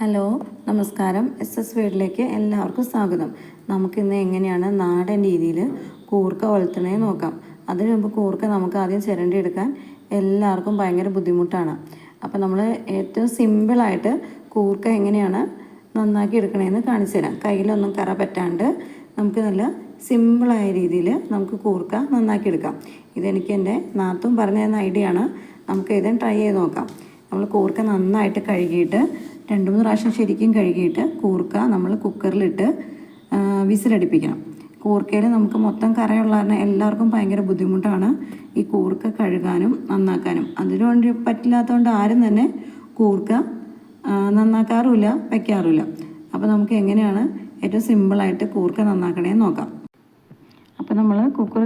Hello നമസ്കാരം. S S വീട്ടിലേക്ക് എല്ലാവർക്കും സ്വാഗതം. നമുക്കിന്ന് എങ്ങനെയാണ് നാടൻ രീതിയിൽ കൂർക്ക വളർത്തണേ നോക്കാം. അതിനു മുമ്പ് കൂർക്ക നമുക്ക് ആദ്യം ചിരണ്ടി എടുക്കാൻ എല്ലാവർക്കും ഭയങ്കര ബുദ്ധിമുട്ടാണ്. അപ്പോൾ നമ്മൾ ഏറ്റവും സിമ്പിളായിട്ട് കൂർക്ക എങ്ങനെയാണ് നന്നാക്കി എടുക്കണേന്ന് കാണിച്ചു തരാം. കയ്യിലൊന്നും കറ പറ്റാണ്ട് നമുക്ക് നല്ല സിമ്പിളായ രീതിയിൽ നമുക്ക് കൂർക്ക നന്നാക്കി എടുക്കാം. ഇതെനിക്ക് എന്റെ നാത്തും പറഞ്ഞു തന്ന ഐഡിയ ആണ്. നമുക്ക് ഇതും ട്രൈ ചെയ്ത് നോക്കാം. നമ്മൾ കൂർക്ക നന്നായിട്ട് കഴുകിയിട്ട് രണ്ട് മൂന്ന് പ്രാവശ്യം ശരിക്കും കഴുകിയിട്ട് കൂർക്ക നമ്മൾ കുക്കറിലിട്ട് വിസിലടിപ്പിക്കണം. കൂർക്കയിൽ നമുക്ക് മൊത്തം കറയുള്ള കാരണം എല്ലാവർക്കും ഭയങ്കര ബുദ്ധിമുട്ടാണ് ഈ കൂർക്ക കഴുകാനും നന്നാക്കാനും. അതിനുവേണ്ടി പറ്റില്ലാത്തതുകൊണ്ട് ആരും തന്നെ കൂർക്ക നന്നാക്കാറുമില്ല വയ്ക്കാറുമില്ല അപ്പോൾ നമുക്ക് എങ്ങനെയാണ് ഏറ്റവും സിമ്പിളായിട്ട് കൂർക്ക നന്നാക്കണേന്ന് നോക്കാം. അപ്പോൾ നമ്മൾ കുക്കർ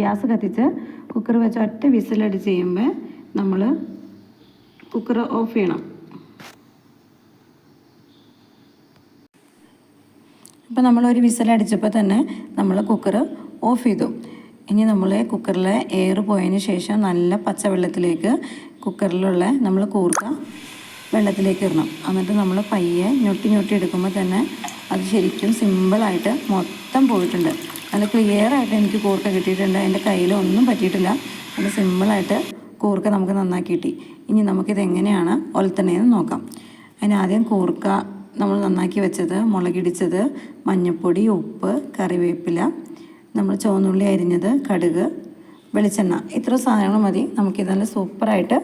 ഗ്യാസ് കത്തിച്ച് കുക്കർ വെച്ച് ഒറ്റ വിസിലടിച്ച് ചെയ്യുമ്പോൾ നമ്മൾ കുക്കർ ഓഫ് ചെയ്യണം. അപ്പോൾ നമ്മൾ ഒരു വിസിലടിച്ചപ്പോൾ തന്നെ നമ്മൾ കുക്കർ ഓഫ് ചെയ്തു. ഇനി നമ്മൾ കുക്കറിൽ എയർ പോയതിന് ശേഷം നല്ല പച്ചവെള്ളത്തിലേക്ക് കുക്കറിലുള്ള നമ്മൾ കൂർക്ക വെള്ളത്തിലേക്ക് ഇടണം. എന്നിട്ട് നമ്മൾ പയ്യെ ഞൊട്ടി ഞൊട്ടി എടുക്കുമ്പോൾ തന്നെ അത് ശരിക്കും സിമ്പിളായിട്ട് മൊത്തം പോയിട്ടുണ്ട്. നല്ല ക്ലിയർ ആയിട്ട് എനിക്ക് കൂർക്ക കിട്ടിയിട്ടുണ്ട്. എന്റെ കയ്യിൽ ഒന്നും പറ്റിയിട്ടില്ല. അത് സിമ്പിളായിട്ട് കൂർക്ക നമുക്ക് നന്നാക്കി കിട്ടി. ഇനി നമുക്കിത് എങ്ങനെയാണ് ഒലത്തണേന്ന് നോക്കാം അതിനാദ്യം കൂർക്ക നമ്മൾ നന്നാക്കി വെച്ചത് മുളകിടിച്ചത് മഞ്ഞൾപ്പൊടി ഉപ്പ് കറിവേപ്പില നമ്മൾ ചുവന്നുള്ളി അരിഞ്ഞത് കടുക് വെളിച്ചെണ്ണ. ഇത്ര സാധനങ്ങൾ മതി. നമുക്ക് നല്ല സൂപ്പറായിട്ട്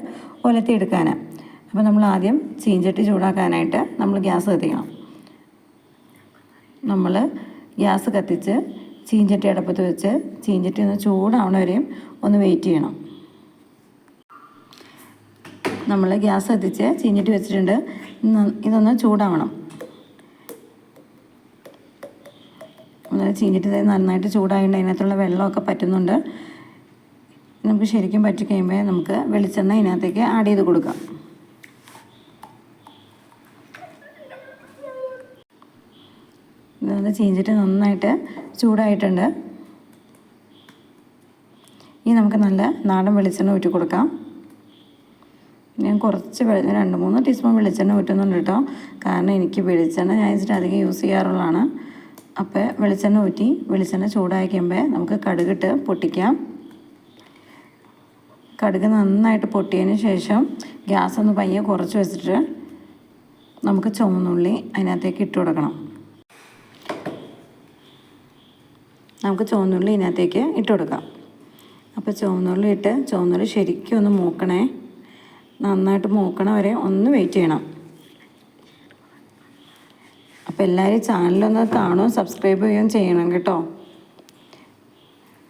ഒലത്തിയെടുക്കാനാണ് അപ്പോൾ നമ്മൾ ആദ്യം ചീഞ്ചട്ടി ചൂടാക്കാനായിട്ട് നമ്മൾ ഗ്യാസ് കത്തിക്കണം. നമ്മൾ ഗ്യാസ് കത്തിച്ച് ചീഞ്ചട്ടി അടപ്പത്ത് വെച്ച് ചീഞ്ചട്ടി ഒന്ന് ചൂടാവണ വരെയും ഒന്ന് വെയിറ്റ് ചെയ്യണം. നമ്മൾ ഗ്യാസ് കത്തിച്ച് ചീഞ്ഞിട്ട് വെച്ചിട്ടുണ്ട്. ഇതൊന്ന് ചൂടാവണം. ഒന്ന് ചീഞ്ഞിട്ട് നന്നായിട്ട് ചൂടായിട്ട് അതിനകത്തുള്ള വെള്ളമൊക്കെ പറ്റുന്നുണ്ട്. നമുക്ക് ശരിക്കും പറ്റി കഴിയുമ്പോൾ നമുക്ക് വെളിച്ചെണ്ണ ഇതിനകത്തേക്ക് ആഡ് ചെയ്ത് കൊടുക്കാം. ഇതൊന്ന് ചീഞ്ചിട്ട് നന്നായിട്ട് ചൂടായിട്ടുണ്ട്. ഇനി നമുക്ക് നല്ല നാടൻ വെളിച്ചെണ്ണ ഊറ്റി കൊടുക്കാം. ഞാൻ കുറച്ച് രണ്ട് മൂന്ന് ടീസ്പൂൺ വെളിച്ചെണ്ണ ഊറ്റുന്നുണ്ട് കേട്ടോ. കാരണം എനിക്ക് വെളിച്ചെണ്ണ ഞാൻ വെച്ചിട്ട് അധികം യൂസ് ചെയ്യാറുള്ളതാണ്. അപ്പോൾ വെളിച്ചെണ്ണ ഊറ്റി വെളിച്ചെണ്ണ ചൂടായി കഴിയുമ്പോൾ നമുക്ക് കടുകിട്ട് പൊട്ടിക്കാം. കടുക് നന്നായിട്ട് പൊട്ടിയതിന് ശേഷം ഗ്യാസ് ഒന്ന് പയ്യെ കുറച്ച് വെച്ചിട്ട് നമുക്ക് ചുവന്നുള്ളി അതിനകത്തേക്ക് ഇട്ട് കൊടുക്കണം. നമുക്ക് ചുവന്നുള്ളി ഇതിനകത്തേക്ക് ഇട്ട് കൊടുക്കാം. അപ്പോൾ ചുവന്നുള്ളി ഇട്ട് ചുവന്നുള്ളി ശരിക്കും ഒന്ന് മൂക്കണേ. നന്നായിട്ട് മൂക്കണ വരെ ഒന്ന് വെയിറ്റ് ചെയ്യണം. അപ്പോൾ എല്ലാവരും ചാനലൊന്ന് കാണുകയും സബ്സ്ക്രൈബ് ചെയ്യുകയും ചെയ്യണം കേട്ടോ.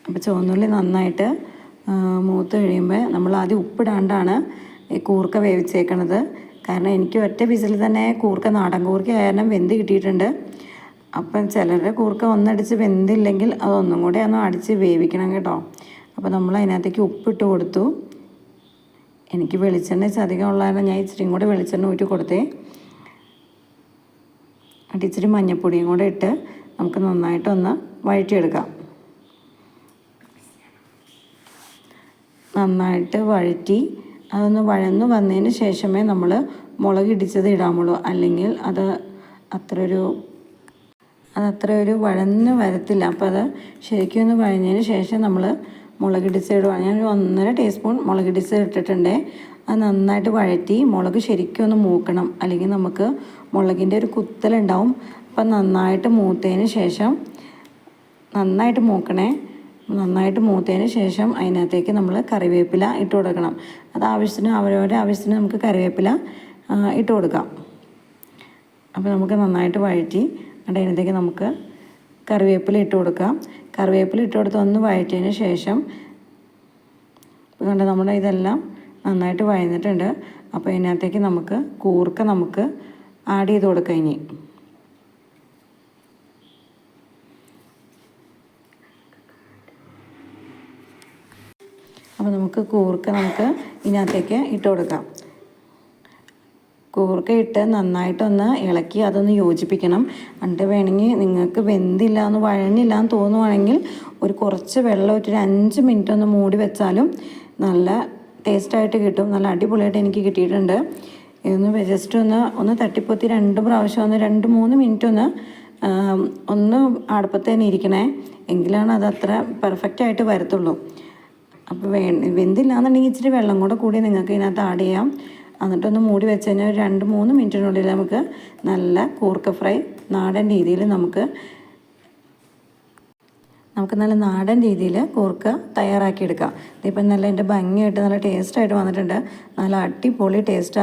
അപ്പോൾ ചുവന്നുള്ളി നന്നായിട്ട് മൂത്ത് കഴിയുമ്പോൾ നമ്മൾ ആദ്യം ഉപ്പിടാണ്ടാണ് ഈ കൂർക്ക വേവിച്ചേക്കണത്. കാരണം എനിക്ക് ഒറ്റ വിസിൽ തന്നെ കൂർക്ക നാടൻ കൂർക്ക കാരണം വെന്ത് കിട്ടിയിട്ടുണ്ട്. അപ്പം ചിലരുടെ കൂർക്ക ഒന്നടിച്ച് വെന്തില്ലെങ്കിൽ അതൊന്നും കൂടെ ഒന്ന് അടിച്ച് വേവിക്കണം കേട്ടോ. അപ്പോൾ നമ്മൾ അതിനകത്തേക്ക് ഉപ്പിട്ട് കൊടുത്തു. എനിക്ക് വെളിച്ചെണ്ണ ചതികം ഉള്ളതാണ് ഞാൻ ഇച്ചിരിയും കൂടെ വെളിച്ചെണ്ണ ഊറ്റി കൊടുത്തേ. എന്നിട്ട് ഇച്ചിരി മഞ്ഞൾപ്പൊടിയും കൂടെ ഇട്ട് നമുക്ക് നന്നായിട്ടൊന്ന് വഴറ്റിയെടുക്കാം. നന്നായിട്ട് വഴറ്റി അതൊന്ന് വഴന്ന് വന്നതിന് ശേഷമേ നമ്മൾ മുളക് ഇടിച്ചത് ഇടാമുള്ളൂ. അല്ലെങ്കിൽ അത് അത്ര ഒരു അത് അത്ര ഒരു വഴന്ന് വരത്തില്ല. അപ്പോൾ അത് ശരിക്കും ഒന്ന് വഴഞ്ഞതിന് ശേഷം നമ്മൾ മുളകിടിച്ച് ഇടുവാണ് ഞാൻ ഒരു ഒന്നര ടീസ്പൂൺ മുളകിടിച്ച് ഇട്ടിട്ടുണ്ട്. അത് നന്നായിട്ട് വഴറ്റി മുളക് ശരിക്കും ഒന്ന് മൂക്കണം. അല്ലെങ്കിൽ നമുക്ക് മുളകിന്റെ ഒരു കുത്തലുണ്ടാവും. അപ്പം നന്നായിട്ട് മൂത്തതിന് ശേഷം നന്നായിട്ട് മൂക്കണേ. നന്നായിട്ട് മൂത്തതിന് ശേഷം അതിനകത്തേക്ക് നമ്മൾ കറിവേപ്പില ഇട്ട് കൊടുക്കണം. അത് ആവശ്യത്തിന് അവരവരുടെ ആവശ്യത്തിന് നമുക്ക് കറിവേപ്പില ഇട്ട് കൊടുക്കാം. അപ്പോൾ നമുക്ക് നന്നായിട്ട് വഴറ്റി അതിനകത്തേക്ക് നമുക്ക് കറിവേപ്പില ഇട്ട് കൊടുക്കാം. കറിവേപ്പില ഇട്ട് കൊടുത്ത് ഒന്ന് വഴറ്റിയതിന് ശേഷം കണ്ട നമ്മുടെ ഇതെല്ലാം നന്നായിട്ട് വഴന്നിട്ടുണ്ട്. അപ്പോൾ ഇതിനകത്തേക്ക് നമുക്ക് കൂർക്ക നമുക്ക് ആഡ് ചെയ്ത് കൊടുക്കാം ഇനി. അപ്പോൾ നമുക്ക് കൂർക്ക നമുക്ക് ഇതിനകത്തേക്ക് ഇട്ട് കൊടുക്കാം. കൂർക്ക ഇട്ട് നന്നായിട്ടൊന്ന് ഇളക്കി അതൊന്ന് യോജിപ്പിക്കണം. എന്നിട്ട് വേണമെങ്കിൽ നിങ്ങൾക്ക് വെന്തില്ല എന്ന് വഴഞ്ഞില്ല എന്ന് തോന്നുവാണെങ്കിൽ ഒരു കുറച്ച് വെള്ളം ഒരു അഞ്ച് മിനിറ്റ് ഒന്ന് മൂടി വെച്ചാലും നല്ല ടേസ്റ്റായിട്ട് കിട്ടും. നല്ല അടിപൊളിയായിട്ട് എനിക്ക് കിട്ടിയിട്ടുണ്ട്. ഇതൊന്ന് ജസ്റ്റ് ഒന്ന് ഒന്ന് തട്ടിപ്പൊത്തി രണ്ട് പ്രാവശ്യം ഒന്ന് രണ്ട് മൂന്ന് മിനിറ്റ് ഒന്ന് ഒന്ന് അടുപ്പത്ത് തന്നെ ഇരിക്കണേ. എങ്കിലാണ് അത് അത്ര പെർഫെക്റ്റ് ആയിട്ട് വരത്തുള്ളൂ. അപ്പോൾ വേ വെന്തില്ല എന്നുണ്ടെങ്കിൽ ഇച്ചിരി വെള്ളം കൂടെ കൂടി നിങ്ങൾക്ക് ഇതിനകത്ത് ആഡ് ചെയ്യാം. എന്നിട്ടൊന്ന് മൂടി വെച്ച് കഴിഞ്ഞാൽ ഒരു രണ്ട് മൂന്ന് മിനിറ്റിനുള്ളിൽ നമുക്ക് നല്ല കൂർക്ക ഫ്രൈ നാടൻ രീതിയിൽ നമുക്ക് നമുക്ക് നല്ല നാടൻ രീതിയിൽ കൂർക്ക തയ്യാറാക്കിയെടുക്കാം. ഇതിപ്പം നല്ല എന്റെ ഭംഗിയായിട്ട് നല്ല ടേസ്റ്റായിട്ട് വന്നിട്ടുണ്ട്. നല്ല അടിപൊളി ടേസ്റ്റ്